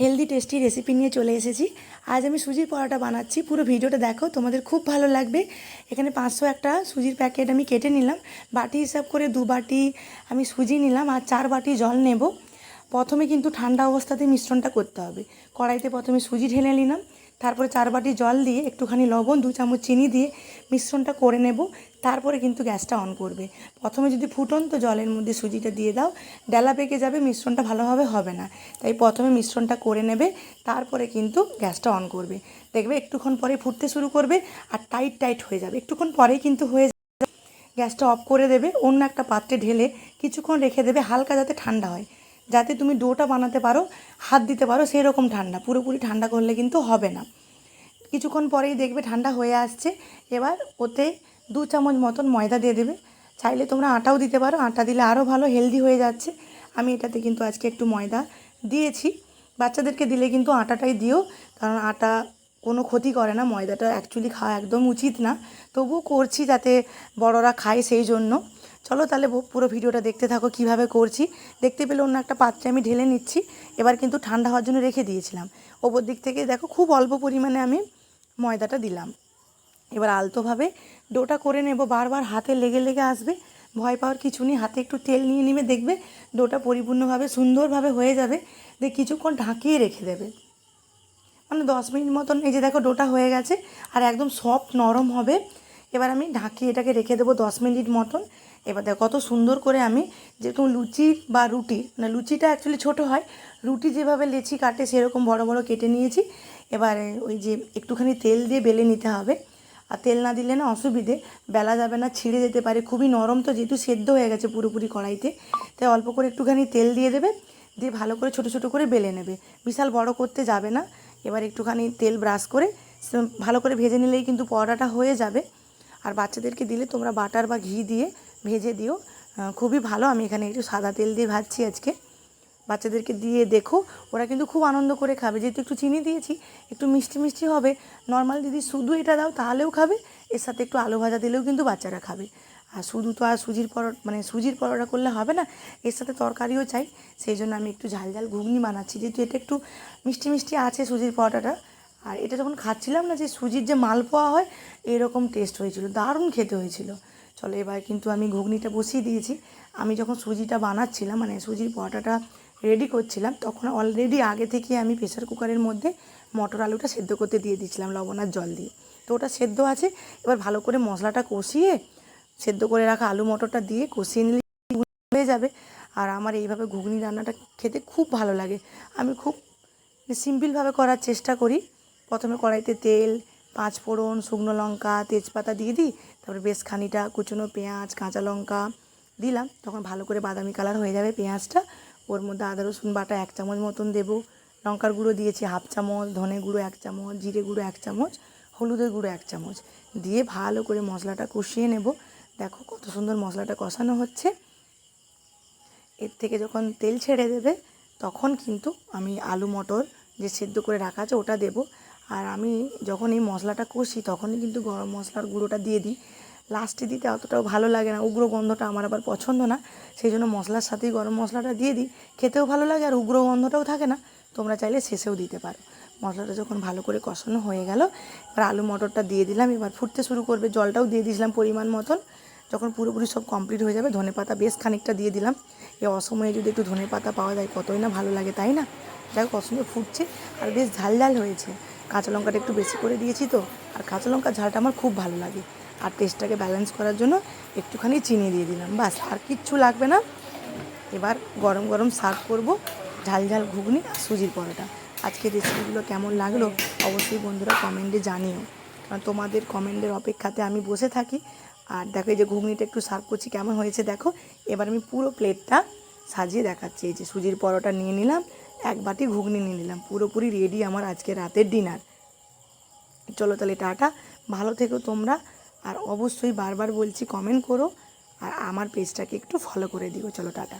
Healthy tasty recipe নিয়ে চলে এসেছি। আজ আমি সুজির পরোটা বানাচ্ছি। পুরো ভিডিওটা দেখো, তোমাদের খুব ভালো লাগবে। এখানে পাঁচশো একটা সুজির প্যাকেট আমি কেটে নিলাম। বাটি হিসাব করে দু বাটি আমি সুজি নিলাম আর চার বাটি জল নেব। প্রথমে কিন্তু ঠান্ডা অবস্থাতে মিশ্রণটা করতে হবে। কড়াইতে প্রথমে সুজি ঢেলে নিলাম। তারপরে চার বাটি জল দিয়ে একটুখানি লবণ, দু চামচ চিনি দিয়ে মিশ্রণটা করে নেব। তারপরে কিন্তু গ্যাসটা অন করবে। প্রথমে যদি ফুটন্ত জলের মধ্যে সুজিটা দিয়ে দাও, ডেলা পেকে যাবে, মিশ্রণটা ভালোভাবে হবে না। তাই প্রথমে মিশ্রণটা করে নেবে, তারপরে কিন্তু গ্যাসটা অন করবে। দেখবে একটুক্ষণ পরে ফুটতে শুরু করবে আর টাইট টাইট হয়ে যাবে। একটুক্ষণ পরেই কিন্তু হয়ে যাবে। গ্যাসটা অফ করে দেবে, অন্য একটা পাত্রে ঢেলে কিছুক্ষণ রেখে দেবে, হালকা যাতে ঠান্ডা হয়। যাতে তুমি ডোটা বানাতে পারো, হাত দিতে পারো সেই রকম ঠান্ডা। পুরোপুরি ঠান্ডা করলে কিন্তু হবে না। কিছুক্ষণ পরেই দেখবে ঠান্ডা হয়ে আসছে। এবার ওতে দু চামচ মতন ময়দা দিয়ে দেবে। চাইলে তোমরা আটাও দিতে পারো। আটা দিলে আরও ভালো, হেলদি হয়ে যাচ্ছে। আমি এটাতে কিন্তু আজকে একটু ময়দা দিয়েছি। বাচ্চাদেরকে দিলে কিন্তু আটাটাই দিও, কারণ আটা কোনো ক্ষতি করে না। ময়দাটা অ্যাকচুয়ালি খাওয়া একদম উচিত না। তবুও করছি যাতে বড়রা খায় সেই জন্য। চলো তাহলে পুরো ভিডিওটা দেখতে থাকো কীভাবে করছি। দেখতে পেলে অন্য একটা পাত্রে আমি ঢেলে নিচ্ছি। এবার কিন্তু ঠান্ডা হওয়ার জন্য রেখে দিয়েছিলাম। ওপর দিক থেকে দেখো খুব অল্প পরিমাণে আমি ময়দাটা দিলাম। এবার আলতোভাবে ডোটা করে নেব। বারবার হাতে লেগে লেগে আসবে। ভয় পাওয়ার কিছু নেই। হাতে একটু তেল নিয়ে নেবে, দেখবে ডোটা পরিপূর্ণভাবে সুন্দরভাবে হয়ে যাবে। দিয়ে কিছুক্ষণ ঢাকিয়ে রেখে দেবে। মানে দশ মিনিট মতন, এই যে দেখো ডোটা হয়ে গেছে। আর একদম সফট নরম হবে। এবার আমি ঢাকিয়ে এটাকে রেখে দেবো দশ মিনিট মতন। এবার দেখো কত সুন্দর করে আমি যেরকম লুচি বা রুটি মানে লুচিটা অ্যাকচুয়ালি ছোটো হয়, রুটি যেভাবে লেচি কাটে সেরকম বড় বড় কেটে নিয়েছি। এবারে ওই যে একটুখানি তেল দিয়ে বেলে নিতে হবে। আর তেল না দিলে না অসুবিধে, বেলা যাবে না, ছিঁড়ে যেতে পারে, খুবই নরম তো যেহেতু সেদ্ধ হয়ে গেছে পুরোপুরি কড়াইতে। তাই অল্প করে একটুখানি তেল দিয়ে দেবে, দিয়ে ভালো করে ছোটো ছোটো করে বেলে নেবে। বিশাল বড় করতে যাবে না। এবার একটুখানি তেল ব্রাশ করে ভালো করে ভেজে নিলেই কিন্তু পরোটাটা হয়ে যাবে। আর বাচ্চাদেরকে দিলে তোমরা বাটার বা ঘি দিয়ে ভেজে দিও। খুবই ভালো। আমি এখানে একটু সাদা তেল দিয়ে ভাজছি আজকে। বাচ্চাদেরকে দিয়ে দেখো, ওরা কিন্তু খুব আনন্দ করে খাবে। যেহেতু একটু চিনি দিয়েছি, একটু মিষ্টি মিষ্টি হবে। নর্মাল যদি শুধু এটা দাও, তাহলেও খাবে। এর সাথে একটু আলু ভাজা দিলেও কিন্তু বাচ্চারা খাবে। আর শুধু তো আর সুজির পরোটা মানে সুজির পরোটা করলে হবে না, এর সাথে তরকারিও চাই। সেই জন্য আমি একটু ঝাল ঝাল ঘুগনি বানাচ্ছি। যেহেতু এটা একটু মিষ্টি মিষ্টি আছে সুজির পরোটাটা আর এটা যখন খাচ্ছিলাম না, যে সুজির যে মালপোয়া হয়, এরকম টেস্ট হয়েছিল, দারুণ খেতে হয়েছিল। চলো এবার কিন্তু আমি ঘুগনিটা বসিয়ে দিয়েছি। আমি যখন সুজিটা বানাচ্ছিলাম মানে সুজির পরোটাটা রেডি করছিলাম, তখন অলরেডি আগে থেকে আমি প্রেসার কুকারের মধ্যে মটর আলুটা সেদ্ধ করতে দিয়ে দিয়েছিলাম, লবণ আর জল দিয়ে। তো ওটা সেদ্ধ আছে, এবার ভালো করে মশলাটা কষিয়ে, সেদ্ধ করে রাখা আলু মটরটা দিয়ে কষিয়ে নিলে হয়ে যাবে। আর আমার এইভাবে ঘুগনি রান্নাটা খেতে খুব ভালো লাগে। আমি খুব সিম্পলভাবে করার চেষ্টা করি। প্রথমে কড়াইতে তেল, পাঁচ ফোড়ন, শুকনো লঙ্কা, তেজপাতা দিয়ে দিই, তারপরে বেশ খানিটা কুচনো পেঁয়াজ, কাঁচা লঙ্কা দিলাম, তখন ভালো করে বাদামি কালার হয়ে যাবে পেঁয়াজটা। ওর মধ্যে আদা, রসুন বাটা এক চামচ মতন দেবো। লঙ্কার গুঁড়ো দিয়েছি হাফ চামচ, ধনে গুঁড়ো এক চামচ, জিরে গুঁড়ো এক চামচ, হলুদের গুঁড়ো এক চামচ। দিয়ে ভালো করে মশলাটা কষিয়ে নেব। দেখো কত সুন্দর মশলাটা কষানো হচ্ছে। এর থেকে যখন তেল ছেড়ে দেবে, তখন কিন্তু আমি আলু মটর যে সেদ্ধ করে রাখা আছে ওটা দেবো। আর আমি যখন এই মশলাটা কষি, তখনই কিন্তু গরম মশলার গুঁড়োটা দিয়ে দিই। লাস্টে দিতে অতটাও ভালো লাগে না, উগ্র গন্ধটা আমার আবার পছন্দ না। সেই জন্য মশলার সাথেই গরম মশলাটা দিয়ে দিই। খেতেও ভালো লাগে আর উগ্র গন্ধটাও থাকে না, তোমরা চাইলে শেষেও দিতে পারো। মশলাটা যখন ভালো করে কষানো হয়ে গেল, এবার আলু মটরটা দিয়ে দিলাম। এবার ফুটতে শুরু করবে, জলটাও দিয়ে দিয়েছিলাম পরিমাণ মতন। যখন পুরোপুরি সব কমপ্লিট হয়ে যাবে, ধনে পাতা বেশ খানিকটা দিয়ে দিলাম। এ অসময়ে যদি একটু ধনে পাতা পাওয়া যায়, কতই না ভালো লাগে, তাই না? দেখো কত ফুটছে আর বেশ ঝাল ঝাল হয়েছে। কাঁচা লঙ্কাটা একটু বেশি করে দিয়েছি তো, আর কাঁচা লঙ্কার ঝালটা আমার খুব ভালো লাগে। আর টেস্টটাকে ব্যালেন্স করার জন্য একটুখানি চিনি দিয়ে দিলাম বাস আর কিচ্ছু লাগবে না। এবার গরম গরম সার্ভ করব ঝাল ঝাল ঘুগনি আর সুজির পরোটা। আজকে রেসিপিগুলো কেমন লাগল অবশ্যই বন্ধুরা কমেন্টে জানিও। কারণ তোমাদের কমেন্টের অপেক্ষাতে আমি বসে থাকি। আর দেখো যে ঘুগনিটা একটু সার্ভ করছি, কেমন হয়েছে দেখো। এবার আমি পুরো প্লেটটা সাজিয়ে দেখাচ্ছি। এই যে সুজির পরোটা নিয়ে নিলাম, এক বাটি ঘুগনি নিয়ে নিলাম। পুরোপুরি রেডি আমার আজকে রাতের ডিনার চলো তাহলে টাটা। ভালো থেকো তোমরা। আর অবশ্যই বারবার বলছি কমেন্ট করো। আর আমার পেজটাকে একটু ফলো করে দিও। চলো টাটা।